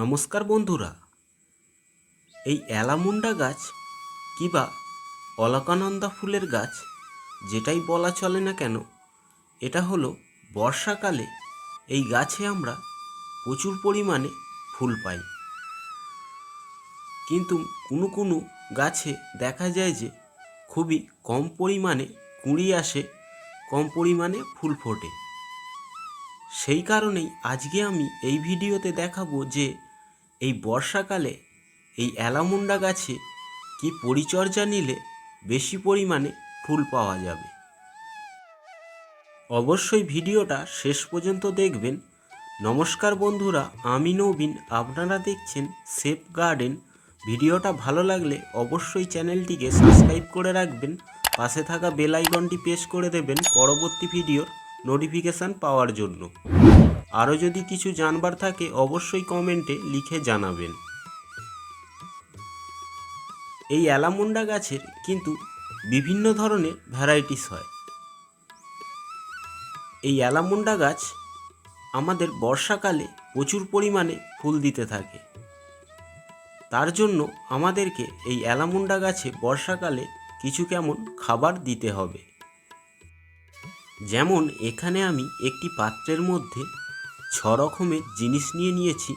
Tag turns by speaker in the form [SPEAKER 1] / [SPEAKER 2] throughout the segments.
[SPEAKER 1] নমস্কার বন্ধুরা। এই অ্যালামুন্ডা গাছ কিবা অলকানন্দা ফুলের গাছ যেটাই বলা চলে না কেন, এটা হলো বর্ষাকালে এই গাছে আমরা প্রচুর পরিমাণে ফুল পাই। কিন্তু কোনো কোনো গাছে দেখা যায় যে খুবই কম পরিমাণে কুঁড়ি আসে, কম পরিমাণে ফুল ফোটে। সেই কারণেই আজকে আমি এই ভিডিওতে দেখাবো যে এই বর্ষাকালে এই অ্যালামুন্ডা গাছে কি পরিচর্যা নিলে বেশি পরিমাণে ফুল পাওয়া যাবে? অবশ্যই ভিডিওটা শেষ পর্যন্ত দেখবেন। নমস্কার বন্ধুরা, আমি নবীন। আপনারা দেখছেন সেফ গার্ডেন। ভিডিওটা ভালো লাগলে অবশ্যই চ্যানেলটিকে সাবস্ক্রাইব করে রাখবেন। পাশে থাকা বেল আইকনটি প্রেস করে দেবেন পরবর্তী ভিডিওর নোটিফিকেশান পাওয়ার জন্য। আরও যদি কিছু জানবার থাকে অবশ্যই কমেন্টে লিখে জানাবেন। এই অ্যালামুন্ডা গাছের কিন্তু বিভিন্ন ধরনের ভ্যারাইটিস হয়। এই অ্যালামুন্ডা গাছ আমাদের বর্ষাকালে প্রচুর পরিমাণে ফুল দিতে থাকে। তার জন্য আমাদেরকে এই অ্যালামুন্ডা গাছে বর্ষাকালে কিছু কেমন খাবার দিতে হবে। যেমন এখানে আমি একটি পাত্রের মধ্যে ছ রকমের জিনিস নিয়ে নিয়েছি।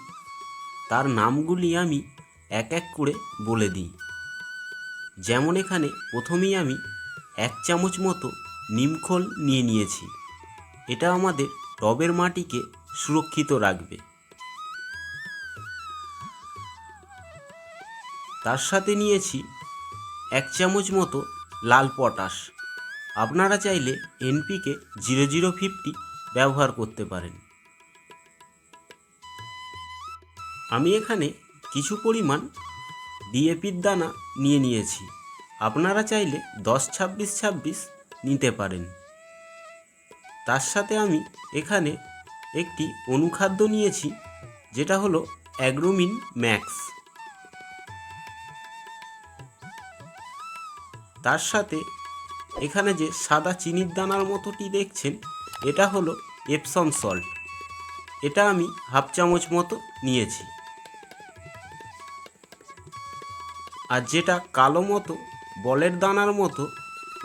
[SPEAKER 1] তার নামগুলি আমি এক এক করে বলে দিই। যেমন এখানে প্রথমেই আমি এক চামচ মতো নিমখোল নিয়ে নিয়েছি। এটা আমাদের টবের মাটিকে সুরক্ষিত রাখবে। তার সাথে নিয়েছি এক চামচ মতো লাল পটাশ। আপনারা চাইলে এনপিকে জিরো জিরো ফিফটি ব্যবহার করতে পারেন। আমি এখানে কিছু পরিমাণ ডিএপির দানা নিয়ে নিয়েছি। আপনারা চাইলে দশ ছাব্বিশ ছাব্বিশ নিতে পারেন। তার সাথে আমি এখানে একটি অনুখাদ্য নিয়েছি, যেটা হলো অ্যাগ্রোমিন ম্যাক্স। তার সাথে এখানে যে সাদা চিনির দানার মতোটি দেখছেন, এটা হলো এপসম সল্ট। এটা আমি হাফ চামচ মতো নিয়েছি। আর যেটা কালো মতো, বলের দানার মতো,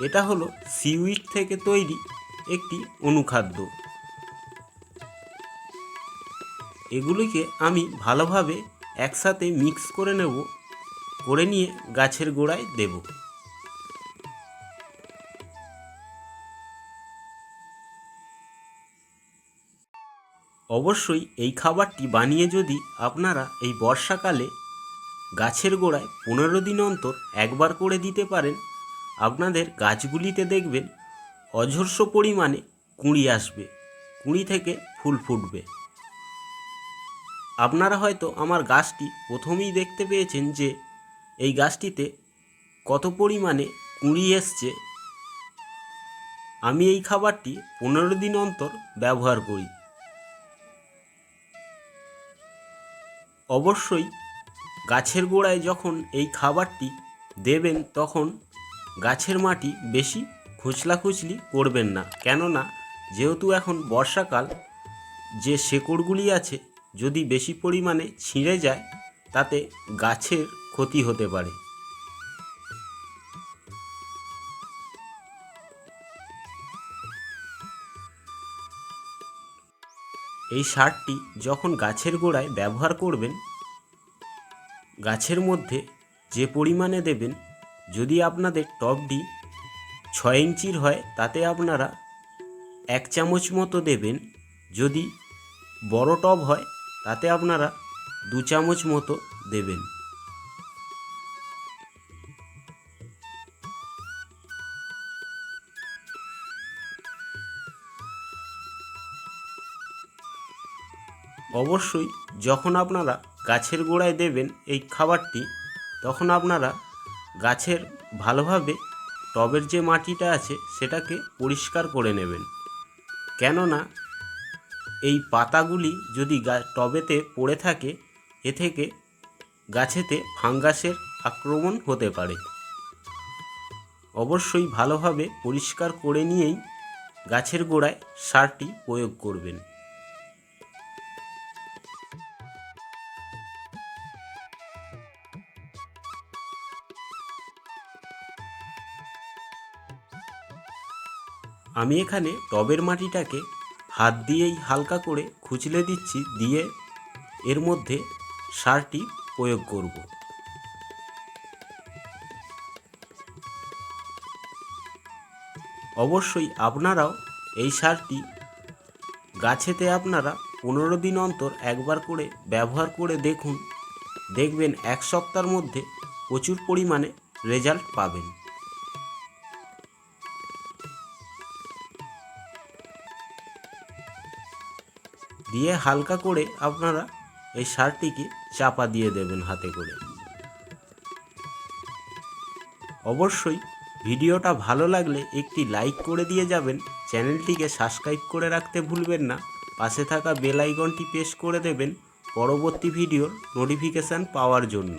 [SPEAKER 1] এটা হলো সিউইট থেকে তৈরি একটি অনুখাদ্য। এগুলিকে আমি ভালোভাবে একসাথে মিক্স করে নেব, করে নিয়ে গাছের গোড়ায় দেবো। অবশ্যই এই খাবারটি বানিয়ে যদি আপনারা এই বর্ষাকালে গাছের গোড়ায় পনেরো দিন অন্তর একবার করে দিতে পারেন। আপনাদের গাছগুলিতে দেখবেন অজস্র পরিমাণে কুঁড়ি আসবে, কুঁড়ি থেকে ফুল ফুটবে। আপনারা হয়তো আমার গাছটি প্রথমেই দেখতে পেয়েছেন যে এই গাছটিতে কত পরিমাণে কুঁড়ি এসছে। আমি এই খাবারটি পনেরো দিন অন্তর ব্যবহার করি। অবশ্যই গাছের গোড়ায় যখন এই খাবারটি দেবেন তখন গাছের মাটি বেশি খুচলাখুচলি করবেন না। কেননা, যেহেতু এখন বর্ষাকাল, যে শেকড়গুলি আছে যদি বেশি পরিমাণে ছিঁড়ে যায়, তাতে গাছের ক্ষতি হতে পারে। এই সারটি যখন গাছের গোড়ায় ব্যবহার করবেন গাছের মধ্যে যে পরিমাণে দেবেন, যদি আপনাদের টবটি ছয় ইঞ্চির হয়, তাতে আপনারা এক চামচ মতো দেবেন। যদি বড় টব হয়, তাতে আপনারা দু চামচ মতো দেবেন। অবশ্যই যখন আপনারা গাছের গোড়ায় দেবেন এই খাবারটি, তখন আপনারা গাছের ভালোভাবে টবের যে মাটিটা আছে সেটাকে পরিষ্কার করে নেবেন। কেননা এই পাতাগুলি যদি টবেতে পড়ে থাকে, এ থেকে গাছেতে ফাঙ্গাসের আক্রমণ হতে পারে। অবশ্যই ভালোভাবে পরিষ্কার করে নিয়েই গাছের গোড়ায় সারটি প্রয়োগ করবেন। আমি এখানে টবের মাটিটাকে হাত দিয়েই হালকা করে খুচলে দিচ্ছি, দিয়ে এর মধ্যে সারটি প্রয়োগ করব। অবশ্যই আপনারাও এই সারটি গাছেতে আপনারা পনেরো দিন অন্তর একবার করে ব্যবহার করে দেখুন। দেখবেন এক সপ্তাহের মধ্যে প্রচুর পরিমাণে রেজাল্ট পাবেন। দিয়ে হালকা করে আপনারা এই সারটিকে চাপা দিয়ে দেবেন হাতে করে। অবশ্যই ভিডিওটা ভালো লাগলে একটি লাইক করে দিয়ে যাবেন, চ্যানেলটিকে সাবস্ক্রাইব করে রাখতে ভুলবেন না, পাশে থাকা বেল আইকনটি প্রেস করে দেবেন পরবর্তী ভিডিওর নোটিফিকেশান পাওয়ার জন্য।